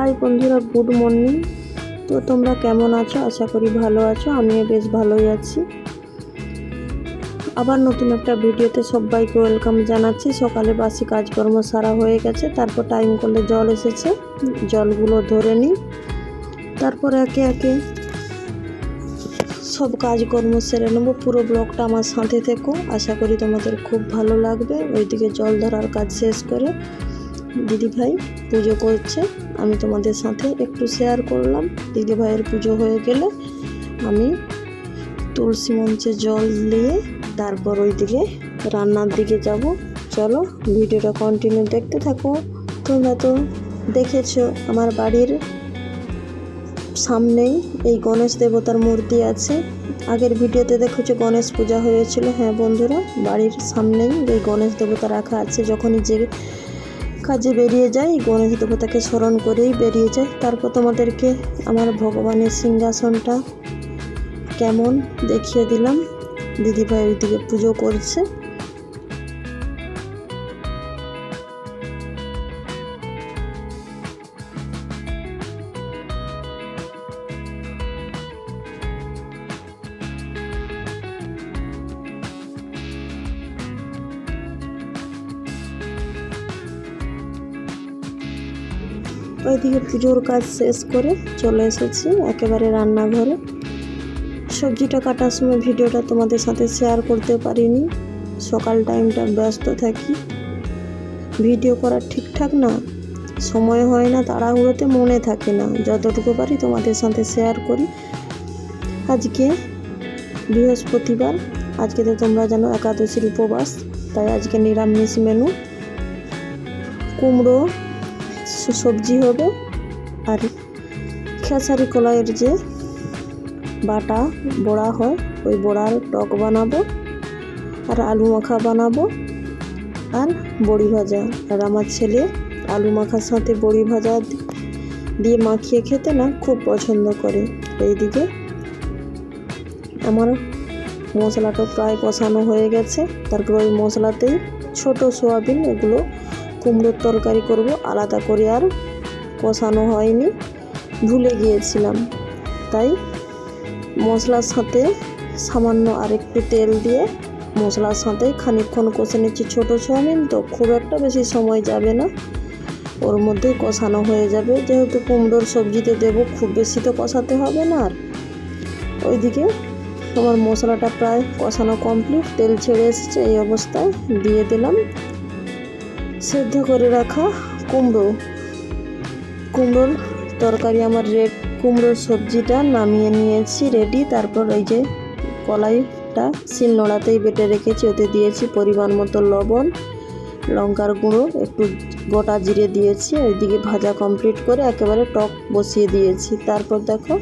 High বন্ধুরা, good morning. তো তোমরা কেমন আছো? আশা করি ভালো আছো, আমিও বেশ ভালোই আছি। আবার নতুন একটা ভিডিওতে সবাইকে ওয়েলকাম জানাচ্ছি। সকালে বাসি কাজকর্ম সারা হয়ে গেছে, তারপর টাইম করলে জল এসেছে। জলগুলো ধরে নিই। তারপর একে একে সব কাজকর্ম সেরে নেব। পুরো ব্লগটা আমার সাথে থেকো। আশা করি তোমাদের খুব ভালো লাগবে। ওইদিকে জল ধরার কাজ শেষ করে দিদি ভাই পুজো করছে। আমি তোমাদের সাথে একটু শেয়ার করলাম। দিদি ভাইয়ের পুজো হয়ে গেলে আমি তুলসী মঞ্চে জল দিয়ে তারপর ওইদিকে রান্নার দিকে যাব। চলো ভিডিওটা কন্টিনিউ দেখতে থাকো। তোমরা তো দেখেছ আমার বাড়ির সামনেই এই গণেশ দেবতার মূর্তি আছে। আগের ভিডিওতে দেখেছ গণেশ পূজা হয়েছিল। হ্যাঁ বন্ধুরা, বাড়ির সামনেই এই গণেশ দেবতা রাখা আছে। যখনই যে কাজে বেরিয়ে যাই গণেশ দেবতাকে স্মরণ করেই বেরিয়ে যাই তারপর তোমাদেরকে আমার ভগবানের সিংহাসনটা কেমন দেখিয়ে দিলাম। দিদিভাই ওইদিকে পুজো করছে। ওইদিকে পুজোর কাজ শেষ করে চলে এসেছি একেবারে রান্নাঘরে। সবজিটা কাটার সময় ভিডিওটা তোমাদের সাথে শেয়ার করতে পারিনি। সকাল টাইমটা ব্যস্ত থাকি। ভিডিও করা ঠিকঠাক না। সময় হয় না, তাড়াহুড়োতে মনে থাকে না। যতটুকু পারি তোমাদের সাথে শেয়ার করি। আজকে বৃহস্পতিবার, আজকে তো তোমরা জানো একাদশীর উপবাস, তাই আজকে নিরামিষ মেনু কুমড়ো সবজি হবে আর খেসারি কলাইয়ের যে বাটা, বড়া হয়, ওই বড়ার টক বানাবো আর আলু মাখা বানাবো আর বড়ি ভাজা। আর আমার ছেলে আলু মাখার সাথে বড়ি ভাজা দিয়ে মাখিয়ে খেতে না খুব পছন্দ করে। এইদিকে আমার মশলাটা প্রায় কষানো হয়ে গেছে। তারপর ওই মশলাতেই ছোট সোয়াবিন এগুলো কুমড়োর তরকারি করব, আলাদা করে আর কষানো হয়নি, ভুলে গিয়েছিলাম। তাই মশলার সাথে সামান্য আর একটু তেল দিয়ে মশলার সাথে খানিকক্ষণ কষে নিচ্ছি। ছোটো চাউমিন তো খুব একটা বেশি সময় যাবে না, ওর মধ্যেই কষানো হয়ে যাবে। যেহেতু কুমড়োর সবজিতে দেবো, খুব বেশি তো কষাতে হবে না আর। ওইদিকে আমার মশলাটা প্রায় কষানো কমপ্লিট, তেল ছেড়ে এসেছে, এই অবস্থায় দিয়ে দিলাম। সেদ্ধ করে রাখা কুমড়ো। কুমড়োর তরকারি আমার রেড কুমড়োর সবজিটা নামিয়ে নিয়েছি রেডি তারপর ওই যে কলাইটা শিল নোড়াতেই বেটে রেখেছি, ওতে দিয়েছি পরিমাণ মতো লবণ, লঙ্কার গুঁড়ো, একটু গোটা জিরে দিয়েছি, ওইদিকে ভাজা কমপ্লিট করে একেবারে টক বসিয়ে দিয়েছি। তারপর দেখো,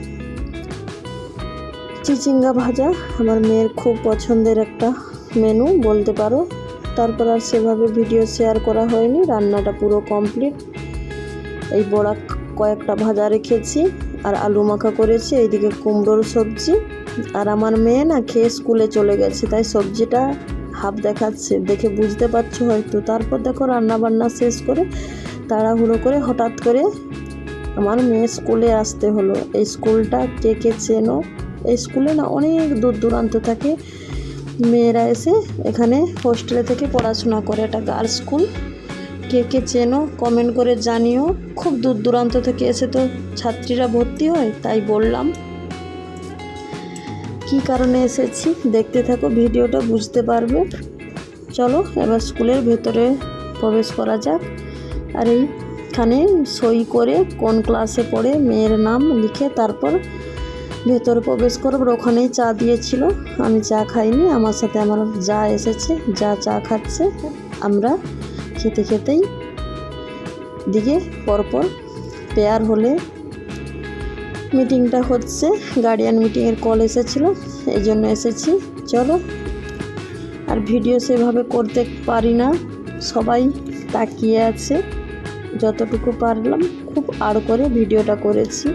চিচিঙ্গা ভাজা আমার মেয়ের খুব পছন্দের একটা মেনু বলতে পারো। তারপর আর সেভাবে ভিডিও শেয়ার করা হয়নি। রান্নাটা পুরো কমপ্লিট এই বড়া কয়েকটা ভাজা রেখেছি আর আলু মাখা করেছি, এইদিকে কুমড়োর সবজি। আর আমার মেয়ে না খেয়ে স্কুলে চলে গেছে, তাই সবজিটা হাফ দেখাচ্ছে। দেখে বুঝতে পারছ হয়তো। তারপর দেখো রান্না বান্না শেষ করে তাড়াহুড়ো করে হঠাৎ করে আমার মেয়ে স্কুলে আসতে হলো। এই স্কুলটা কে কে চেনো? এই স্কুলে না অনেক দূর দূরান্ত থাকে। মেয়েরা এসে এখানে হোস্টেলে থেকে পড়াশোনা করে। এটা গার্লস স্কুল কে কে চেনো কমেন্ট করে জানিও। খুব দূর দূরান্ত থেকে এসে তো ছাত্রীরা ভর্তি হয়, তাই বললাম। কি কারণে এসেছি দেখতে থাকো, ভিডিওটা বুঝতে পারবে। চলো, এবার স্কুলের ভেতরে প্রবেশ করা যাক। আর এইখানে সই করে কোন ক্লাসে পড়ে, মেয়ের নাম লিখে তারপর ভেতরে প্রবেশ করব ওখানেই চা দিয়েছিল। আমি চা খাইনি, আমার সাথে আমার যা এসেছে, যা চা খাচ্ছে, আমরা খেতে খেতেই দিকে পরপর পেয়ার হলে মিটিংটা হচ্ছে, গার্ডিয়ান মিটিংয়ের কল এসেছিল, এই জন্য এসেছি। চলো, আর ভিডিও সেভাবে করতে পারি না, সবাই তাকিয়ে আছে, যতটুকু পারলাম, খুব আড় করে ভিডিওটা করেছি।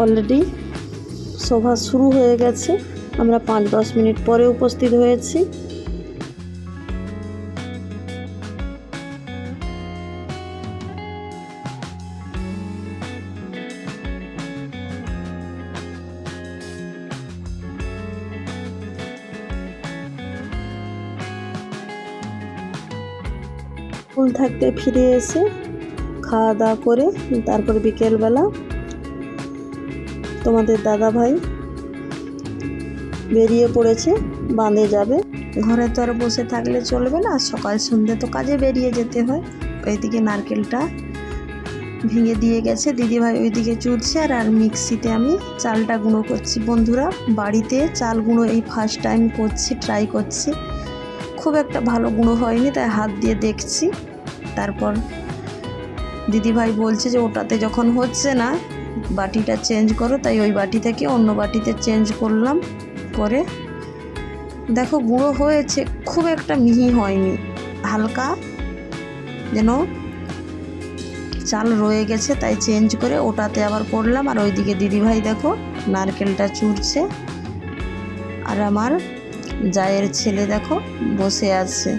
অলরেডি সভা শুরু হয়ে গেছে। আমরা পাঁচ দশ মিনিট পরে উপস্থিত হয়েছি। থাকতে ফিরে এসে খাওয়া দাওয়া করে, তারপর বিকেলবেলা তোমাদের দাদা ভাই বেরিয়ে পড়েছে, বাঁধে যাবে। ঘরে তো আর বসে থাকলে চলবে না, সকাল সন্ধ্যে তো কাজে বেরিয়ে যেতে হয়। ওইদিকে নারকেলটা ভেঙে দিয়ে গেছে, দিদিভাই ওইদিকে চুরছে আর আর মিক্সিতে আমি চালটা গুঁড়ো করছি। বন্ধুরা, বাড়িতে চাল গুঁড়ো এই ফার্স্ট টাইম করছি ট্রাই করছি। খুব একটা ভালো গুঁড়ো হয়নি, তাই হাত দিয়ে দেখছি। তারপর দিদিভাই বলছে যে, ওটাতে যখন হচ্ছে না বাটিটা চেঞ্জ করো, তাই ওই বাটি থেকে অন্য বাটিতে চেঞ্জ করলাম করে দেখো গুঁড়ো হয়েছে, খুব একটা মিহি হয়নি, হালকা যেন চাল রয়ে গেছে, তাই চেঞ্জ করে ওটাতে আবার করলাম, আর ওইদিকে দিদিভাই দেখো নারকেলটা চুরছে, আর আমার জায়ের ছেলে দেখো বসে আছে,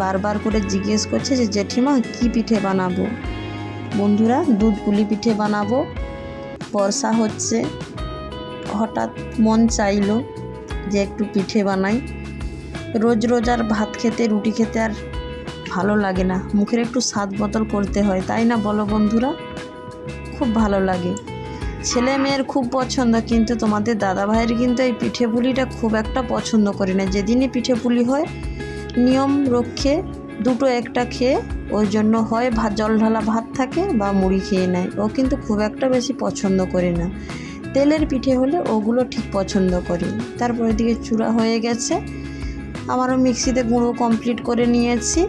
বারবার করে জিজ্ঞেস করছে যে, জেঠিমা, কি পিঠে বানাবো? বন্ধুরা, দুধ পুলি পিঠে বানাবো বর্ষা হচ্ছে, হঠাৎ মন চাইলো যে একটু পিঠে বানাই। রোজ রোজ আর ভাত খেতে, রুটি খেতে আর ভালো লাগে না। মুখের একটু স্বাদ বদল করতে হয়, তাই না বলো বন্ধুরা? খুব ভালো লাগে। ছেলে মেয়ের খুব পছন্দ, কিন্তু তোমাদের দাদা ভাইয়ের কিন্তু এই পিঠে পুলিটা খুব একটা পছন্দ করে না। যেদিনই পিঠে পুলি হয়, নিয়ম রক্ষে দুটো একটা খেয়ে ওই জন্য হয় ভাত জল ঢালা ভাত থাকে বা মুড়ি খেয়ে নেয়। ও কিন্তু খুব একটা বেশি পছন্দ করে না। তেলের পিঠে হলে ওগুলো ঠিক পছন্দ করে। তারপর এদিকে চূড়া হয়ে গেছে। আমারও মিক্সিতে গুঁড়ো কমপ্লিট করে নিয়েছি।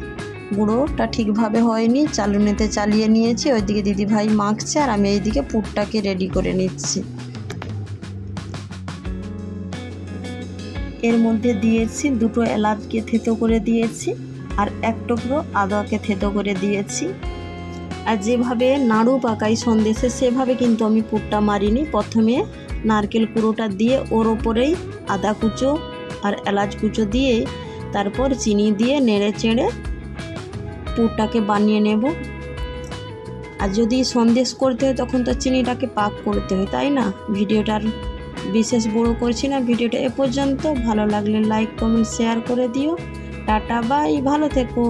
গুঁড়োটা ঠিকভাবে হয়নি, চালুনিতে চালিয়ে নিয়েছি। ওইদিকে দিদিভাই মাখছে আর আমি এইদিকে পুরটাকে রেডি করে নিচ্ছি। এর মধ্যে দিয়েছি দুটো এলাচকে থেতো করে দিয়েছি। আর এক টুকরো আদাকে থেতো করে দিয়েছি। আর যেভাবে নাড়ু পাকাই সন্দেশে, সেভাবে কিন্তু আমি পুরটা মারিনি। প্রথমে নারকেল কুড়োটা দিয়ে ওর ওপরেই আদা কুচো আর এলাচ কুচো দিয়ে তারপর চিনি দিয়ে নেড়ে চেড়ে পুরটাকে বানিয়ে নেব। আর যদি সন্দেশ করতে হয়, তখন তো চিনিটাকে পাক করতে হয়, তাই না? ভিডিওটার বিশেষ বড় করছি না। ভিডিওটা এ পর্যন্ত। ভালো লাগলে লাইক কমেন্ট শেয়ার করে দিও। টাটা বাই ভালো থেকো।